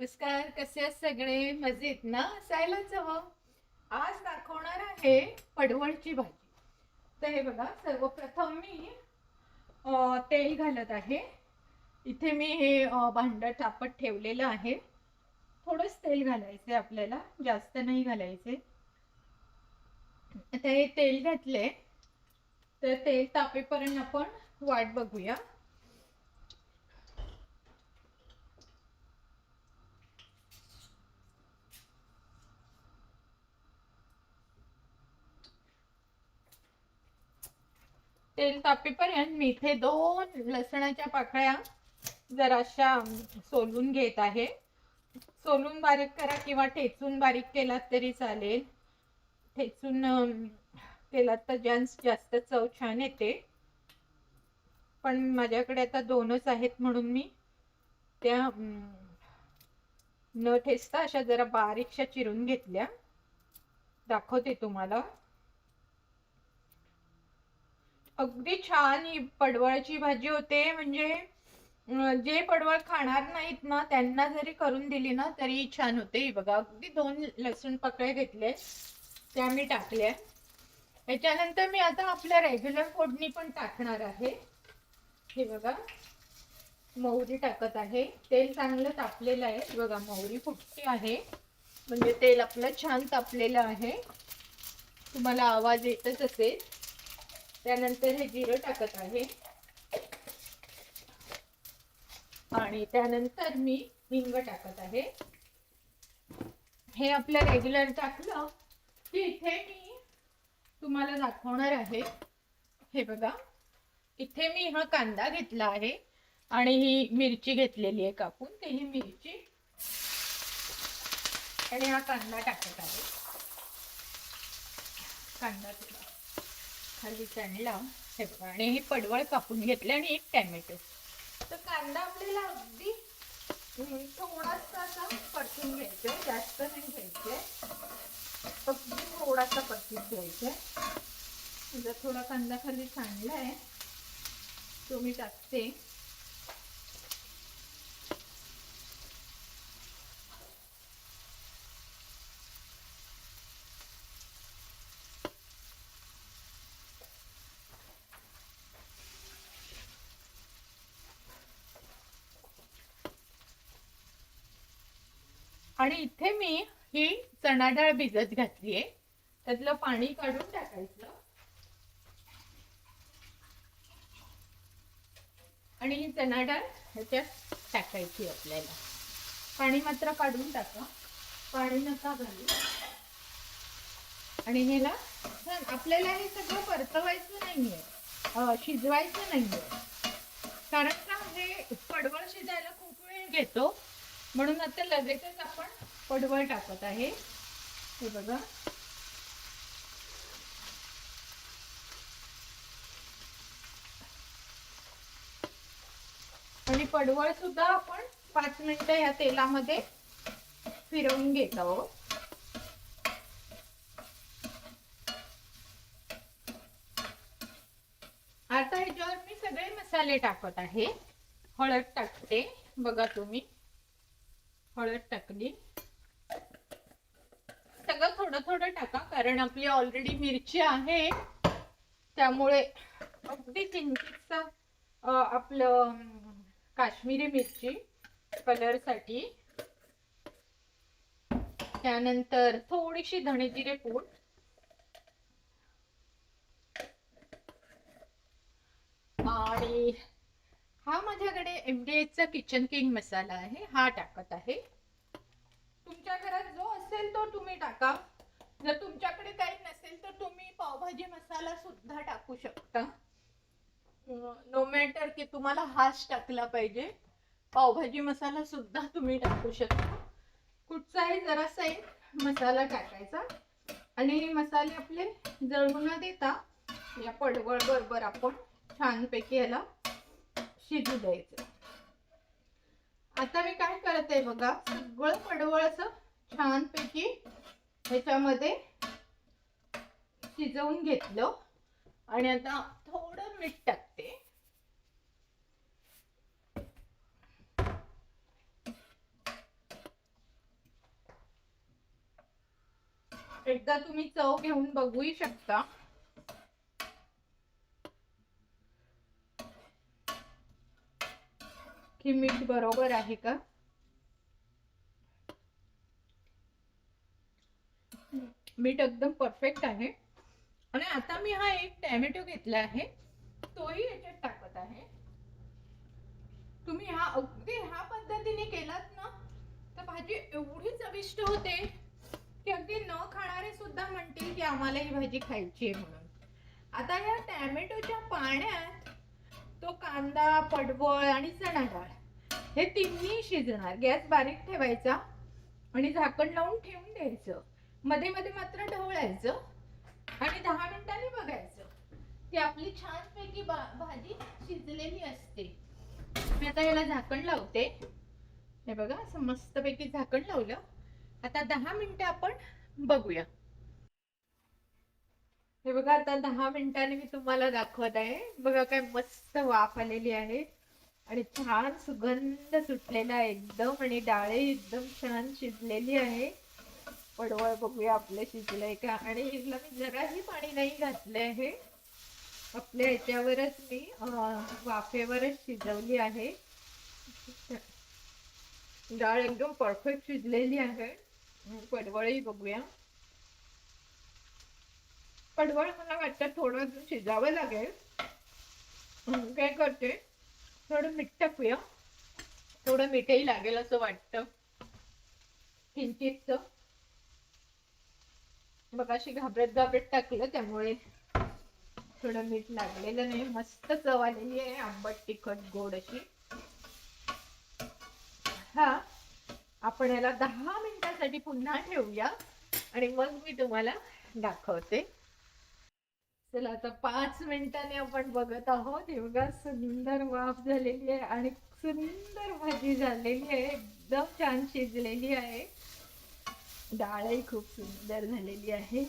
नमस्कार कसे सगळे? मजेत ना? असायलाच हवं. आज दाखवणार आहे पडवळची भाजी. तर हे बघा सर्वप्रथम मी तेल घालत आहे. इथे मी हे भांडं तापत ठेवलेलं आहे. थोडंच तेल घालायचे आपल्याला जास्त नाही घालायचे आता हे तेल घातले तर तेल तापेपर्यंत आपण वाट बघूया. तेल तापेपर्यंत मी इथे दोन लसणाच्या पाकळ्या जराशा सोलून घेत आहे. सोलून बारीक करा किंवा ठेचून बारीक केलात तरी चालेल. ठेचून केलात तर जास्त जास्त चव छान येते. पण माझ्याकडे आता दोनच आहेत म्हणून मी त्या न ठेचता अशा जरा बारीकशा चिरून घेतल्या. दाखवते तुम्हाला. अगदी छान ही पडवळाची भाजी होते. म्हणजे जे पडवळ खाणार नाहीत ना त्यांना जरी करून दिली ना तरी छान होते बघा. अगदी दोन लसूण पकळे घेतले. त्या मी टाकल्या. याच्यानंतर मी आता आपल्या रेग्युलर फोडणी पण टाकणार आहे. हे बघा. मोहरी टाकत आहे. तेल चांगलं तापलेलं आहे. बघा मोहरी फुटती आहे. म्हणजे तेल आपलं छान तापलेलं आहे. तुम्हाला आवाज येतच असेल. त्यानंतर हे जिरं टाकत आहे. आणि त्यानंतर मी हिंग टाकत आहे. हे आपलं रेग्युलर टाकलं की इथे मी तुम्हाला दाखवणार आहे. हे बघा. इथे मी हा कांदा घेतला आहे आणि ही मिरची घेतलेली आहे कापून. ते ही मिरची आणि हा कांदा टाकत आहे. कांदा तुला खाली चांगला हे बघा आणि हे पडवळ कापून घेतले आणि एक टॅमॅटो. तर कांदा आपल्याला अगदी थोडासा असा परतून घ्यायचा जास्त नाही घ्यायचे अगदी थोडासा परतून घ्यायचा तुझा थोडा कांदा खाली सांडला आहे तो मी टाकते. आणि इथे मी ही चणा डाळ भिजत घातली आहे त्यातलं पाणी काढून टाकायचं. आणि ही चणा डाळ ह्याच्यात टाकायची आपल्याला. पाणी मात्र काढून टाका. पाणी नका घालू. आणि ह्याला आपल्याला हे सगळं परतवायचं नाहीये. शिजवायचं नाहीये. कारण का हे पडवळ शिजायला खूप वेळ घेतो. म्हणून आता लगेचच आपण पडवळ टाकत आहे. हे बघा. आणि पडवळ सुद्धा आपण पाच मिनिटं ह्या तेलामध्ये फिरवून घेत आहोत. आता ह्याच्यावर मी सगळे मसाले टाकत आहे. हळद टाकते. बघा तुम्ही. हळद टाकली. सगळं थोडं थोडं टाका कारण आपली ऑलरेडी मिरची आहे. त्यामुळे अगदी किंचितच आपलं काश्मीरी मिरची कलरसाठी त्यानंतर थोडीशी धणे जिरे पूड. आणि हा माझ्याकडे एम डी एचचा किचन किंग मसाला आहे. हा टाकत आहे. तुमच्या घरात जो असेल तो तुम्ही टाका. जर तुमच्याकडे काही नसेल तर तुम्ही पावभाजी मसाला सुद्धा टाकू शकता. नो मॅटर की तुम्हाला हाच टाकला पाहिजे. पावभाजी मसाला सुद्धा तुम्ही टाकू शकता. कुठचाही जरासा एक मसाला टाकायचा. आणि मसाले आपले जळू न देता. या पडवळ बरोबर आपण छानपैकी याला शिजू द्यायचं. आता मी काय करत आहे बघा सगळं पडवळ असं छानपैकी ह्याच्यामध्ये शिजवून घेतलं. आणि आता थोडं मीठ टाकते. एकदा तुम्ही चव घेऊन बघूही शकता. की मीठ बरोबर आहे का? मीठ एकदम परफेक्ट आहे. आणि आता मी हा एक टॅमॅटो घेतला आहे. तोही याच्यात टाकत आहे. तुम्ही हा अगदी ह्या पद्धतीने केलात ना तर भाजी एवढी चविष्ट होते की अगदी न खाणारे सुद्धा म्हणतील की आम्हाला ही भाजी खायची आहे म्हणून. आता या टॅमॅटोच्या पाण्यात तो कांदा पडवळ आणि चणा डाळ हे तिन्ही शिजणार. गॅस बारीक ठेवायचा आणि झाकण लावून ठेवून द्यायचं. मध्ये मध्ये मात्र ढवळायचं आणि दहा मिनिटांनी बघायचं. ती आपली छानपैकी बा- भाजी शिजलेली असते. मी आता याला झाकण लावते. हे बघा असं मस्तपैकी झाकण लावलं. आता दहा मिनिटं आपण बघूया. हे बघा आता दहा मिनिटांनी मी तुम्हाला दाखवत आहे. बघा काय मस्त वाफ आलेली आहे. आणि छान सुगंध सुटलेला आहे एकदम आणि डाळे एकदम छान शिजलेली आहे. पडवळ बघूया आपलं शिजलंय का? आणि हिला मी जराही पाणी नाही घातले आहे आपल्या ह्याच्यावरच मी वाफेवरच शिजवली आहे. डाळ एकदम परफेक्ट शिजलेली आहे. पडवळही बघूया. पडवळ मला वाटतं थोडं अजून शिजावं लागेल. काय करते थोडं मीठ टाकूया. थोडं मीठही लागेल असं वाटतं. किंचितच. मग अशी घाबरत घाबरत टाकलं त्यामुळे थोडं मीठ लागलेलं नाही. मस्त चव आलेली आहे आंबट तिखट गोड अशी. हा आपण याला दहा मिनिटासाठी पुन्हा ठेवूया आणि मग मी तुम्हाला दाखवते. चला आता पाच मिनिटांनी आपण बघत आहोत. एवढा सुंदर वाफ झालेली आहे आणि सुंदर भाजी झालेली आहे. एकदम छान शिजलेली आहे. डाळही खूप सुंदर झालेली आहे.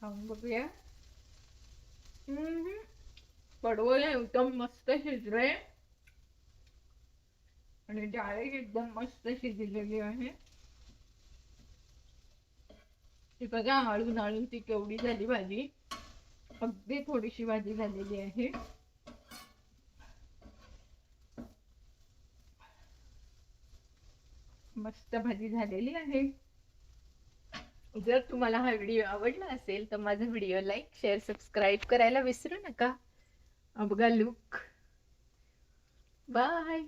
खाऊन बघूया. हम्म. पडवळ एकदम मस्त शिजलंय. आणि डाळी एकदम मस्त शिजलेली आहे. ती बघा आळून आळून ती केवढी झाली भाजी. अगदी थोडीशी भाजी झालेली आहे. मस्त भाजी झालेली आहे. जर तुम्हाला हा व्हिडिओ आवडला असेल तर माझा व्हिडिओ लाईक शेअर सबस्क्राईब करायला विसरू नका. अबगा लुक. बाय.